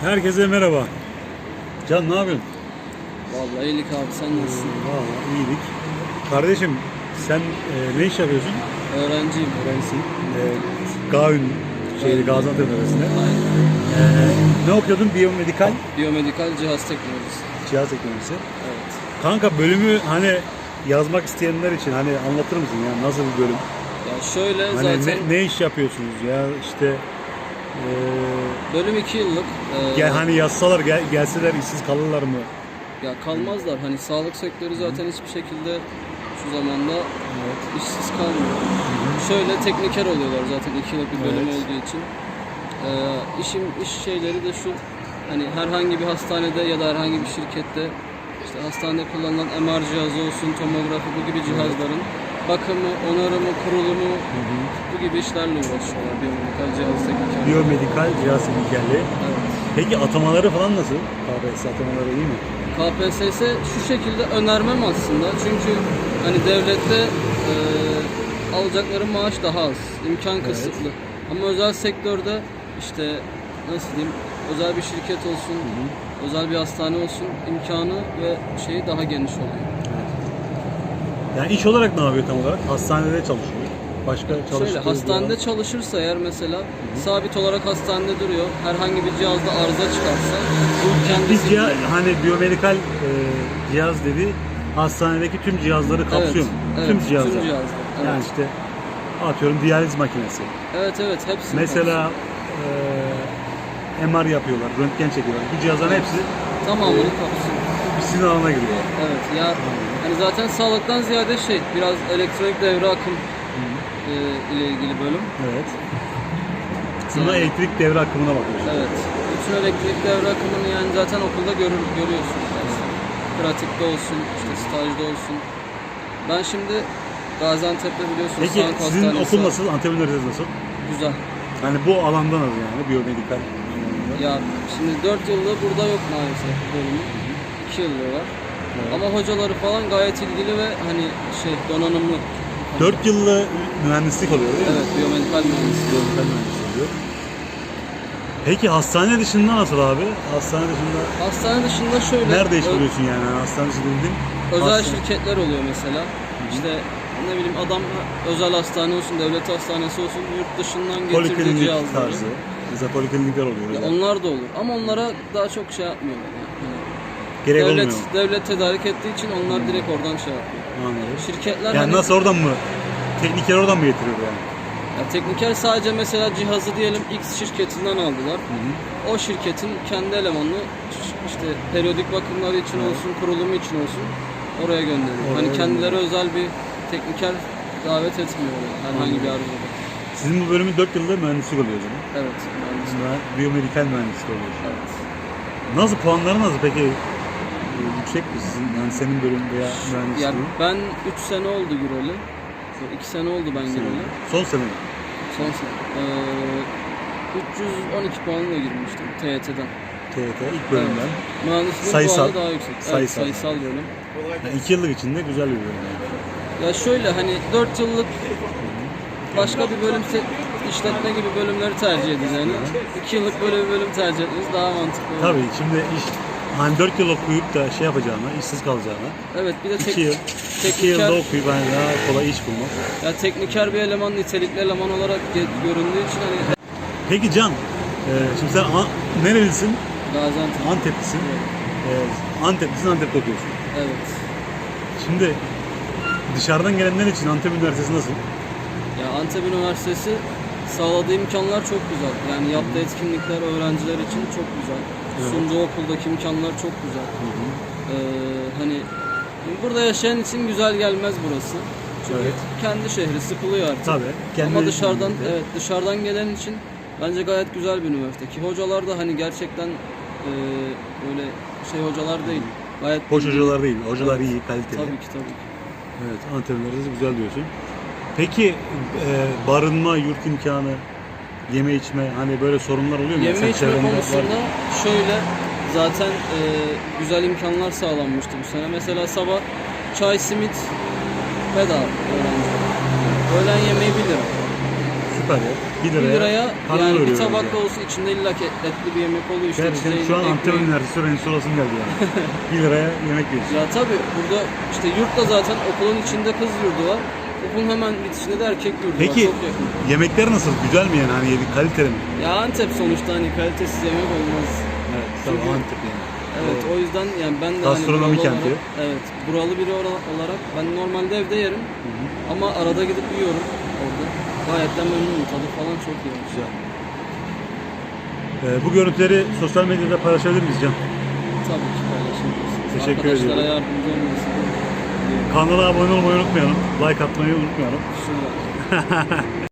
Herkese merhaba. Can ne yapıyorsun? Vallahi iyilik abi sen nasılsın? Valla iyilik. Kardeşim sen e, ne iş yapıyorsun? Öğrenciyim. Öğrencisin. E, Gavün şeydi Gaziantep Üniversitesi'nde. E, ne okuyordun? Biyomedikal Biyomedikal cihaz teknolojisi. cihaz teknolojisi. Evet. Kanka bölümü hani yazmak isteyenler için hani anlatır mısın ya nasıl bir bölüm? Ya şöyle Hani zaten ne, ne iş yapıyorsunuz ya işte bölüm 2 yıllık. Ee, gel, hani yazsalar gel, gelseler işsiz kalırlar mı? Ya kalmazlar. Hani sağlık sektörü zaten hiçbir şekilde şu zamanda işsiz kalmıyor. Şöyle tekniker oluyorlar zaten 2 yıllık bir bölüm Evet. olduğu için. Ee, işim iş şeyleri de şu. Hani herhangi bir hastanede ya da herhangi bir şirkette işte hastanede kullanılan MR cihazı olsun, tomografi bu gibi cihazların bakımı, onarımı, kurulumu bu gibi işlerle uğraşıyorlar biyomedikal cihaz teknikerleri. Biyomedikal cihaz teknikerliği. Evet. Peki atamaları falan nasıl? KPSS atamaları iyi mi? KPSS şu şekilde önermem aslında. Çünkü hani devlette e, alacakları maaş daha az. imkan kısıtlı. Ama özel sektörde işte nasıl diyeyim özel bir şirket olsun, özel bir hastane olsun imkanı ve şeyi daha geniş oluyor. Yani iş olarak ne yapıyor tam olarak? Hastanede çalışıyor. Başka çalıştığı Şöyle bir hastanede alan- çalışırsa eğer mesela sabit olarak hastanede duruyor. Herhangi bir cihazda arıza çıkarsa bu kendisi Biz cihaz, hani biyomedikal e, cihaz dedi hastanedeki tüm cihazları kapsıyor mu? evet, tüm tüm cihazlar. cihazlar, evet. Yani işte atıyorum diyaliz makinesi. Evet evet hepsi. Mesela e, MR yapıyorlar, röntgen çekiyorlar. Bu cihazların hepsi tamamını kapsıyor. Sizin alana giriyor. Evet ya hani zaten sağlıktan ziyade şey biraz elektronik devre akım e, ile ilgili bölüm. Evet. Bunda Yani- elektrik devre akımına bakıyorsun. Evet. Bütün elektrik devre akımını yani zaten okulda görür, görüyorsun. Pratikte olsun, işte stajda olsun. Ben şimdi Gaziantep'te biliyorsun Peki sağlık sizin hastanesi okul var. nasıl? Antep Üniversitesi nasıl? Güzel. Hani bu alandan az yani biyomedikal. alanında. Ya şimdi 4 yılda burada yok maalesef bölümü. 2 yılda var. Evet. Ama hocaları falan gayet ilgili ve hani şey donanımlı. 4 yıllı mühendislik oluyor değil mi? Evet, biyomedikal mühendisliği. Biyomedikal mühendislik oluyor. Peki hastane dışında nasıl abi? Hastane dışında Hastane dışında şöyle nerede iş ö- buluyorsun yani? yani hastane dışında dediğin Özel hastane- şirketler oluyor mesela. İşte ne bileyim adam özel hastane olsun, devlet hastanesi olsun yurt dışından getirdiği poliklinik cihazları. tarzı. Mesela poliklinikler oluyor. Ya onlar da olur ama onlara daha çok şey yapmıyorlar. Yani. Gerek devlet olmuyor. mu? devlet tedarik ettiği için onlar direkt oradan şey yapıyor. Anladım. Şirketler Yani hani nasıl oradan mı? Tekniker oradan mı getiriyor yani? ya tekniker sadece mesela cihazı diyelim X şirketinden aldılar. O şirketin kendi elemanını işte periyodik bakımları için olsun, kurulumu için olsun oraya gönderiyor. Oraya hani kendileri özel bir tekniker davet etmiyor herhangi bir arızada. Sizin bu bölümün 4 yılda mühendislik oluyor o zaman. Evet. mühendis. Mühen- Biyomedikal mühendislik oluyor. Evet. Nasıl puanları nasıl peki? Ee, Yüksek mi sizin? Yani senin bölüm veya Ya mühendisliğin? ben 3 sene oldu Gürel'e. 2 sene oldu ben Gürel'e. Son sene mi? Son sene. Ee, 312 puanla girmiştim TYT'den. TYT ilk bölümden. Evet. Mühendisliğin Sayısal. puanı daha yüksek. Evet, Sayısal. sayısal bölüm. Yani 2 yıllık içinde güzel bir bölüm. Yani. Ya şöyle hani 4 yıllık başka bir bölüm işletme gibi bölümleri tercih edeceğini 2 yıllık böyle bir bölüm tercih etmeniz daha mantıklı olur. Tabii şimdi iş hani 4 yıl okuyup da şey yapacağına, işsiz kalacağına Evet bir de 2 tek, yıl 2 yılda tekniker, okuyup hani daha kolay iş bulmak. ya tekniker bir eleman nitelikli eleman olarak göründüğü için hani Peki Can, e, şimdi sen An- nerelisin? Gaziantep. Anteplisin. E, Anteplisin, Antep'te okuyorsun. Evet. Şimdi dışarıdan gelenler için Antep Üniversitesi nasıl? Ya Antep Üniversitesi sağladığı imkanlar çok güzel. Yani yaptığı etkinlikler öğrenciler için çok güzel. Evet. Sunduğu okuldaki imkanlar çok güzel. Ee, hani burada yaşayan için güzel gelmez burası. Çünkü Evet. kendi şehri sıkılıyor artık. Tabii. Kendi Ama dışarıdan Evet. evet dışarıdan gelen için bence gayet güzel bir üniversite. Ki hocalar da hani gerçekten e, böyle şey hocalar değil. Gayet Hoş hocalar değil, hocalar Evet. iyi, kaliteli. Tabii ki tabii ki. Evet, Üniversitesi güzel diyorsun. Peki e, barınma, yurt imkanı, yeme içme hani böyle sorunlar oluyor mu? Yeme içme çevrende var- konusunda şöyle zaten e, güzel imkanlar sağlanmıştı bu sene. Mesela sabah çay simit bedava öğrencilere. Öğlen yemeği 1 lira. süper ya. 1 1 liraya, liraya karnını yani bir doyuruyoruz tabak da olsa içinde illa ki etli bir yemek oluyor işte. Gerçekten şu an ekmeği. Antep Üniversitesi öğrencisi olasım geldi yani. 1 liraya yemek yiyorsun. Ya tabi burada işte yurtta zaten okulun içinde kız yurdu var. Okulun hemen bitişinde de erkek yurdu Peki var. Çok yakın. yemekler nasıl? Güzel mi yani? Hani yedik kaliteli mi? Ya Antep sonuçta hani kalitesiz yemek olmaz. Evet. Çünkü- Tabii Antep yani. Evet o yüzden yani ben de Gastronomi hani buralı kenti. Olarak, evet buralı biri olarak ben normalde evde yerim. Ama arada gidip yiyorum orada. Gayet de memnunum. Tadı falan çok iyi. Güzel. Ee, bu görüntüleri sosyal medyada paylaşabilir miyiz Can? Tabii ki paylaşabiliriz. Teşekkür Arkadaşlara ediyorum. yardımcı olması. Kanala abone olmayı unutmayalım. Like atmayı unutmayalım.